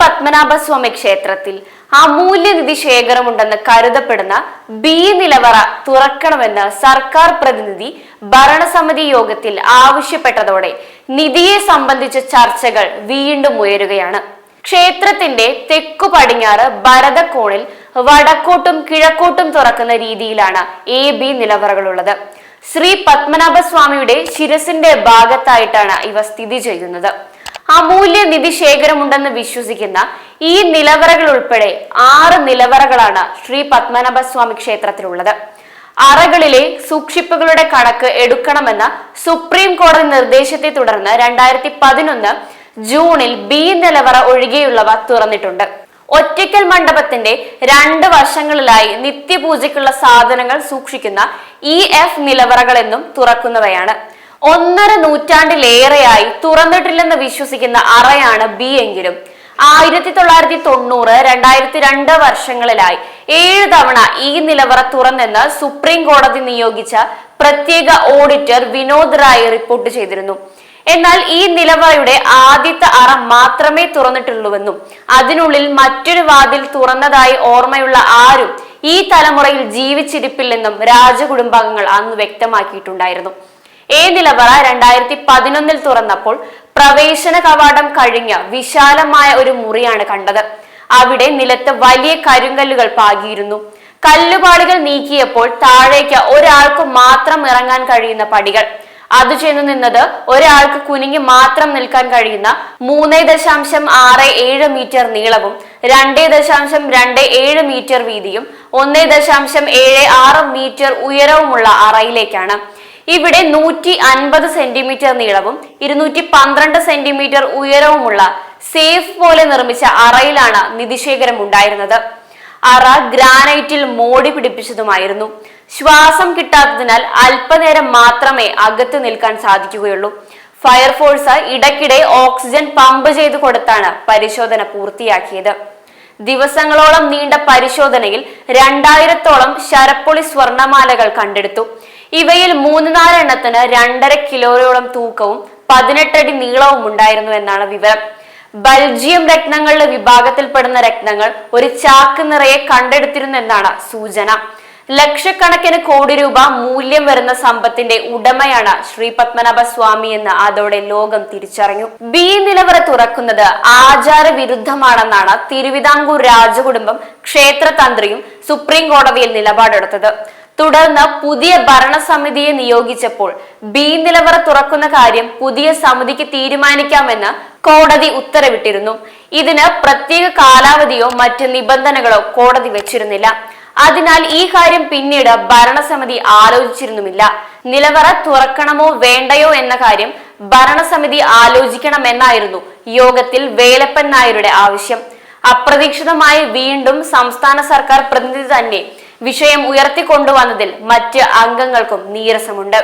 പത്മനാഭസ്വാമി ക്ഷേത്രത്തിൽ അമൂല്യനിധി ശേഖരമുണ്ടെന്ന് കരുതപ്പെടുന്ന ബി നിലവറ തുറക്കണമെന്ന് സർക്കാർ പ്രതിനിധി ഭരണസമിതി യോഗത്തിൽ ആവശ്യപ്പെട്ടതോടെ നിധിയെ സംബന്ധിച്ച ചർച്ചകൾ വീണ്ടും ഉയരുകയാണ്. ക്ഷേത്രത്തിന്റെ തെക്കു പടിഞ്ഞാറ് ഭരതക്കോണിൽ വടക്കോട്ടും കിഴക്കോട്ടും തുറക്കുന്ന രീതിയിലാണ് എ ബി നിലവറകളുള്ളത്. ശ്രീ പത്മനാഭസ്വാമിയുടെ ശിരസിന്റെ ഭാഗത്തായിട്ടാണ് ഇവ സ്ഥിതി ചെയ്യുന്നത്. അമൂല്യ നിധി ശേഖരമുണ്ടെന്ന് വിശ്വസിക്കുന്ന ഈ നിലവറകൾ ഉൾപ്പെടെ ആറ് നിലവറകളാണ് ശ്രീ പത്മനാഭസ്വാമി ക്ഷേത്രത്തിലുള്ളത്. അറകളിലെ സൂക്ഷിപ്പുകളുടെ കണക്ക് എടുക്കണമെന്ന സുപ്രീം കോടതി നിർദ്ദേശത്തെ തുടർന്ന് രണ്ടായിരത്തി പതിനൊന്ന് ജൂണിൽ ബി നിലവറ ഒഴികെയുള്ളവ തുറന്നിട്ടുണ്ട്. ഒറ്റയ്ക്കൽ മണ്ഡപത്തിന്റെ രണ്ട് വർഷങ്ങളിലായി നിത്യപൂജയ്ക്കുള്ള സാധനങ്ങൾ സൂക്ഷിക്കുന്ന ഇ എഫ് നിലവറകളെന്നും തുറക്കുന്നവയാണ്. ഒന്നര നൂറ്റാണ്ടിലേറെയായി തുറന്നിട്ടില്ലെന്ന് വിശ്വസിക്കുന്ന അറയാണ് ബി എങ്കിലും. ആയിരത്തി തൊള്ളായിരത്തി തൊണ്ണൂറ് രണ്ടായിരത്തി രണ്ട് വർഷങ്ങളിലായി ഏഴ് തവണ ഈ നിലവറ തുറന്നെന്ന് സുപ്രീം കോടതി നിയോഗിച്ച പ്രത്യേക ഓഡിറ്റർ വിനോദ് റായ് റിപ്പോർട്ട് ചെയ്തിരുന്നു. എന്നാൽ ഈ നിലവറയുടെ ആദ്യത്തെ അറ മാത്രമേ തുറന്നിട്ടുള്ളൂവെന്നും അതിനുള്ളിൽ മറ്റൊരു വാതിൽ തുറന്നതായി ഓർമ്മയുള്ള ആരും ഈ തലമുറയിൽ ജീവിച്ചിരിപ്പില്ലെന്നും രാജകുടുംബാംഗങ്ങൾ അന്ന് വ്യക്തമാക്കിയിട്ടുണ്ടായിരുന്നു. എ നിലവറ രണ്ടായിരത്തി പതിനൊന്നിൽ തുറന്നപ്പോൾ പ്രവേശന കവാടം കഴിഞ്ഞ വിശാലമായ ഒരു മുറിയാണ് കണ്ടത്. അവിടെ നിലത്ത് വലിയ കരിങ്കല്ലുകൾ പാകിയിരുന്നു. കല്ലുപാളികൾ നീക്കിയപ്പോൾ താഴേക്ക് ഒരാൾക്ക് മാത്രം ഇറങ്ങാൻ കഴിയുന്ന പടികൾ. അത് ചെന്നു നിന്നത് ഒരാൾക്ക് കുനിങ്ങി മാത്രം നിൽക്കാൻ കഴിയുന്ന മൂന്ന് ദശാംശം ആറ് ഏഴ് മീറ്റർ നീളവും രണ്ട് ദശാംശം രണ്ട് ഏഴ് മീറ്റർ വീതിയും ഒന്ന് ദശാംശം ഏഴ് ആറ് മീറ്റർ ഉയരവുമുള്ള അറയിലേക്കാണ്. ഇവിടെ നൂറ്റി അൻപത് സെന്റിമീറ്റർ നീളവും ഇരുന്നൂറ്റി പന്ത്രണ്ട് സെന്റിമീറ്റർ ഉയരവുമുള്ള സേഫ് പോലെ നിർമ്മിച്ച അറയിലാണ് നിധിശേഖരം ഉണ്ടായിരുന്നത്. അറ ഗ്രാനൈറ്റിൽ മോടി പിടിപ്പിച്ചതുമായിരുന്നു. ശ്വാസം കിട്ടാത്തതിനാൽ അല്പനേരം മാത്രമേ അകത്ത് നിൽക്കാൻ സാധിക്കുകയുള്ളൂ. ഫയർഫോഴ്സ് ഇടയ്ക്കിടെ ഓക്സിജൻ പമ്പ് ചെയ്തു കൊടുത്താണ് പരിശോധന പൂർത്തിയാക്കിയത്. ദിവസങ്ങളോളം നീണ്ട പരിശോധനയിൽ രണ്ടായിരത്തോളം ശരപ്പൊളി സ്വർണമാലകൾ കണ്ടെടുത്തു. ഇവയിൽ മൂന്ന് നാലെണ്ണത്തിന് രണ്ടര കിലോയോളം തൂക്കവും പതിനെട്ടടി നീളവും ഉണ്ടായിരുന്നു എന്നാണ് വിവരം. ബൽജിയം രത്നങ്ങളുടെ വിഭാഗത്തിൽപ്പെടുന്ന രത്നങ്ങൾ ഒരു ചാക്ക് നിറയെ കണ്ടെടുത്തിരുന്നു എന്നാണ് സൂചന. ലക്ഷക്കണക്കിന് കോടി രൂപ മൂല്യം വരുന്ന സമ്പത്തിന്റെ ഉടമയാണ് ശ്രീ പത്മനാഭ സ്വാമി എന്ന് അതോടെ ലോകം തിരിച്ചറിഞ്ഞു. ബി നിലവറ തുറക്കുന്നത് ആചാര വിരുദ്ധമാണെന്നാണ് തിരുവിതാംകൂർ രാജകുടുംബം ക്ഷേത്ര തന്ത്രിയും സുപ്രീം കോടതിയിൽ നിലപാടെടുത്തത്. തുടർന്ന് പുതിയ ഭരണസമിതിയെ നിയോഗിച്ചപ്പോൾ ബി നിലവറ തുറക്കുന്ന കാര്യം പുതിയ സമിതിക്ക് തീരുമാനിക്കാമെന്ന് കോടതി ഉത്തരവിട്ടിരുന്നു. ഇതിന് പ്രത്യേക കാലാവധിയോ മറ്റ് നിബന്ധനകളോ കോടതി വെച്ചിരുന്നില്ല. അതിനാൽ ഈ കാര്യം പിന്നീട് ഭരണസമിതി ആലോചിച്ചിരുന്നുമില്ല. നിലവറ തുറക്കണമോ വേണ്ടയോ എന്ന കാര്യം ഭരണസമിതി ആലോചിക്കണമെന്നായിരുന്നു യോഗത്തിൽ വേലപ്പൻ നായരുടെ ആവശ്യം. അപ്രതീക്ഷിതമായി വീണ്ടും സംസ്ഥാന സർക്കാർ പ്രതിനിധി തന്നെ വിഷയം ഉയർത്തിക്കൊണ്ടുവന്നതിൽ മറ്റ് അംഗങ്ങൾക്കും നീരസമുണ്ട്